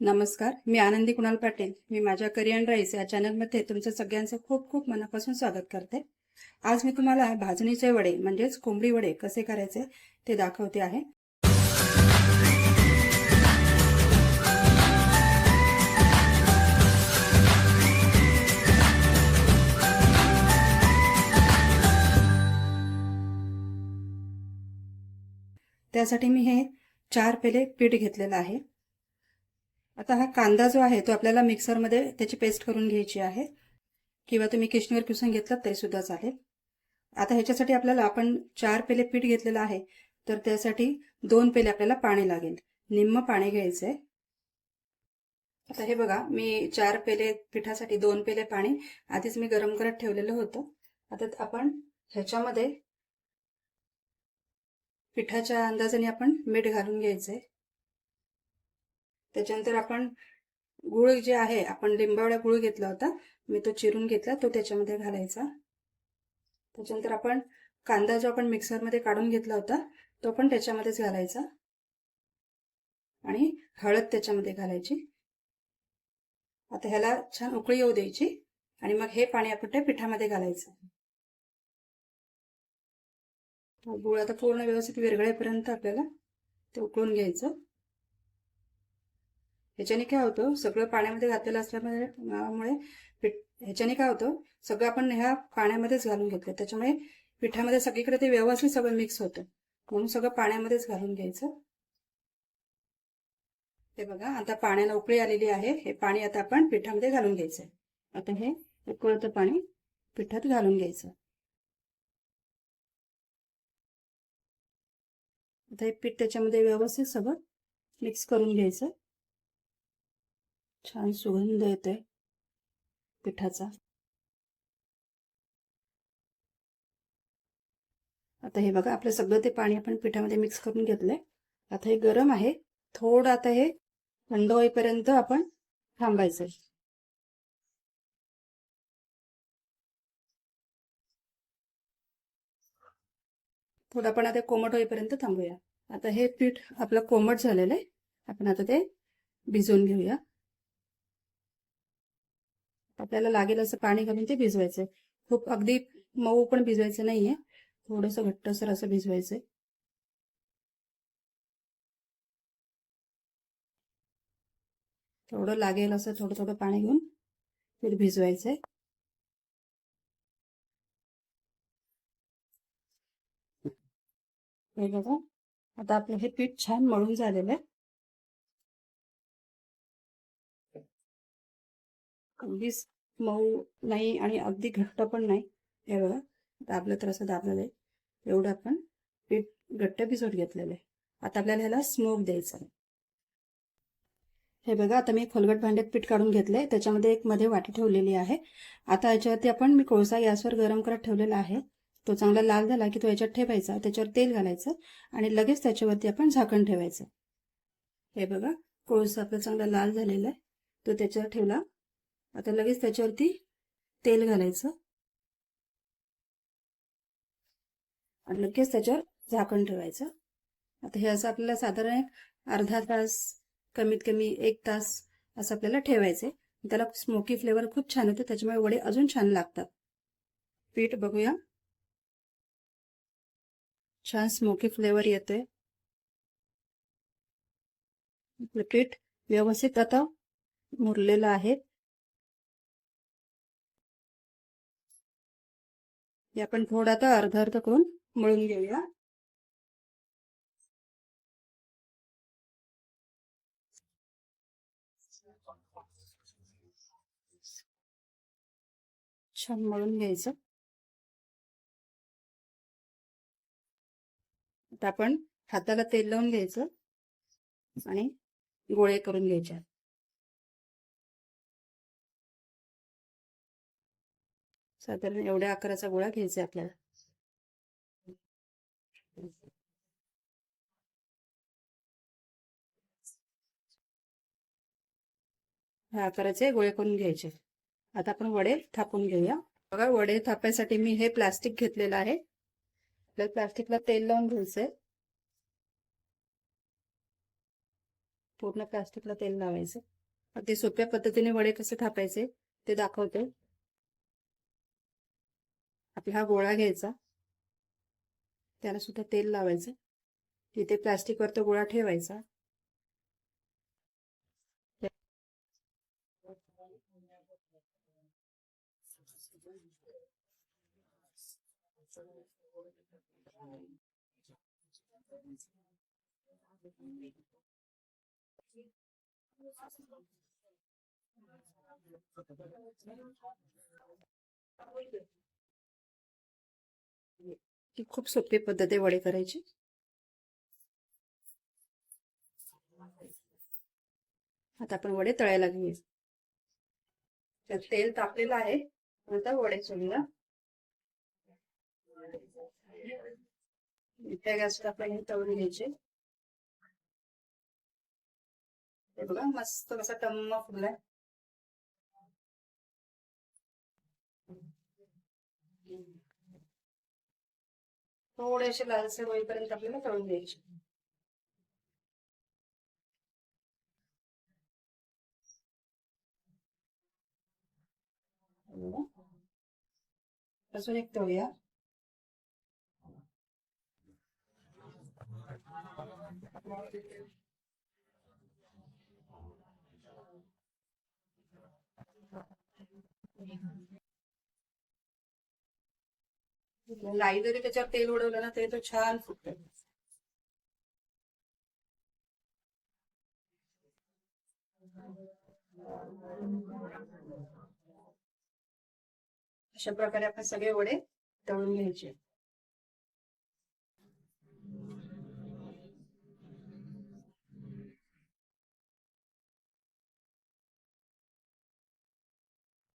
नमस्कार मी आनंदी कुणाल पाटील. मी माझ्या करियन राईस या चॅनलमध्ये तुमचं सगळ्यांचं खूप खूप मनापासून स्वागत करते. आज मी तुम्हाला भाजणीचे वडे म्हणजेच कोंबडी वडे कसे करायचे ते दाखवते आहे. त्यासाठी मी हे चार पेले पीठ घेतलेलं आहे. आता हा कांदा जो आहे तो आपल्याला मिक्सरमध्ये त्याची पेस्ट करून घ्यायची आहे. किंवा तुम्ही किशनीवर किसून घेतलात तरी सुद्धा चालेल. आता ह्याच्यासाठी आपल्याला आपण चार पेले पीठ घेतलेलं आहे. तर त्यासाठी दोन पेले आपल्याला पाणी लागेल. निम्म पाणी घ्यायचंय. आता हे बघा मी चार पेले पिठासाठी दोन पेले पाणी आधीच मी गरम करत ठेवलेलं होतं. आता आपण ह्याच्यामध्ये पिठाच्या अंदाजाने आपण मीठ घालून घ्यायचंय. त्याच्यानंतर आपण गुळ जे आहे आपण लिंबावड्या गुळ घेतला होता मी तो चिरून घेतला तो त्याच्यामध्ये घालायचा. त्याच्यानंतर आपण कांदा जो आपण मिक्सरमध्ये काढून घेतला होता तो पण त्याच्यामध्येच घालायचा. आणि हळद त्याच्यामध्ये घालायची. आता ह्याला छान उकळी येऊ द्यायची आणि मग हे पाणी आपण त्या पिठामध्ये घालायचं. गुळ आता पूर्ण व्यवस्थित विरघळेपर्यंत आपल्याला ते उकळून घ्यायचं. ह्याच्याने काय होतं सगळं पाण्यामध्ये घातलेलं असल्यामुळे ह्याच्याने काय होतं सगळं आपण ह्या पाण्यामध्येच घालून घेतलं. त्याच्यामुळे पिठामध्ये सगळीकडे ते व्यवस्थित सगळं मिक्स होतं. म्हणून सगळं पाण्यामध्येच घालून घ्यायचं. हे बघा आता पाण्याला उकळी आलेली आहे. हे पाणी आता आपण पिठामध्ये घालून घ्यायचं आता हे उकळतं पाणी पिठात घालून घ्यायचं. आता हे पीठ त्याच्यामध्ये व्यवस्थित सगळं मिक्स करून घ्यायचं. छान सुगंध येतोय पिठाचा. आता हे बघा आपलं सगळं ते पाणी आपण पिठामध्ये मिक्स करून घेतलंय. आता हे गरम आहे. थोडं आता हे थंड होईपर्यंत आपण थांबायचंय. थोडं आपण आता कोमट होईपर्यंत थांबूया. आता हे पीठ आपलं कोमट झालेलं आहे. आपण आता ते भिजवून घेऊया. आपल्याला लागेल असं पाणी घालून ते भिजवायचंय. खूप अगदी मऊ पण भिजवायचं नाहीये. थोडस घट्टसर असं भिजवायचंय. थोडं लागेल असं थोडं थोडं पाणी घेऊन पीठ भिजवायचंय. हे बघा आता आपलं हे पीठ छान मळून झालेलं आहे. अगदीच मऊ नाही आणि अगदी घट्ट पण नाही. हे बघा दाबलं तर असं दाबलेलं आहे. एवढं आपण पीठ घट्ट भिजवत घेतलेलं आहे. आता आपल्याला ह्याला स्मोक द्यायचा आहे. हे बघा आता मी खोलगट भांड्यात पीठ काढून घेतलंय. त्याच्यामध्ये एक मध्ये वाटी ठेवलेली आहे. आता याच्यावरती आपण मी कोळसा गॅसवर गरम करत ठेवलेला आहे. तो चांगला लाल झाला की तो याच्यात ठेवायचा. त्याच्यावर तेल घालायचं आणि लगेच त्याच्यावरती आपण झाकण ठेवायचं. हे बघा कोळसा आपला चांगला लाल झालेला आहे. तो त्याच्यावर ठेवला. आता लगेच त्याच्यावरती तेल घालायचं. आणि लगेच त्याच्यावर झाकण ठेवायचं. आता हे असं आपल्याला साधारण एक अर्धा तास कमीत कमी एक तास असं आपल्याला ठेवायचे त्याला स्मोकी फ्लेवर खूप छान येतो त्याच्यामुळे वडे अजून छान लागतात. पीठ बघूया. छान स्मोकी फ्लेवर येतोय. आपलं पीठ व्यवस्थित आता मुरलेलं आहे. हे आपण थोडं आता अर्ध अर्ध करून मळून घेऊया. छान मळून घ्यायचं. आता आपण हाताला तेल लावून घ्यायचं आणि गोळे करून घ्यायचे. साधारण एवढ्या आकाराचा गोळा घ्यायचा आपल्याला. ह्या आकाराचे गोळे करून घ्यायचे. आता आपण वडे थापून घेऊया. बघा वडे थापायसाठी मी हे प्लास्टिक घेतलेलं आहे. आपल्याला प्लास्टिकला तेल लावून घ्यायचंय. पूर्ण प्लास्टिकला तेल लावायचं. अगदी सोप्या पद्धतीने वडे कसे थापायचे ते दाखवते. आपला हा गोळा घ्यायचा. त्याला सुद्धा तेल लावायचं. तिथे प्लास्टिकवर तो गोळा ठेवायचा. ही खूप सोपी पद्धत आहे वडे करायची. आता आपण वडे तळायला घेऊया. तर तेल तापलेलं आहे. आता वडे सोडूया. त्या गॅसवर आपण हे तळून घ्यायचे. हे बघा मस्त कसा टम्म फुगलाय. थोडेसे लालसर होईपर्यंत आपल्याला तळून घ्यायचे अजून एक तळूया लाई जरी त्याच्यावर तेल उडवलं ना तरी तो छान फुटतो. अशा प्रकारे आपण सगळे वडे तळून घ्यायचे.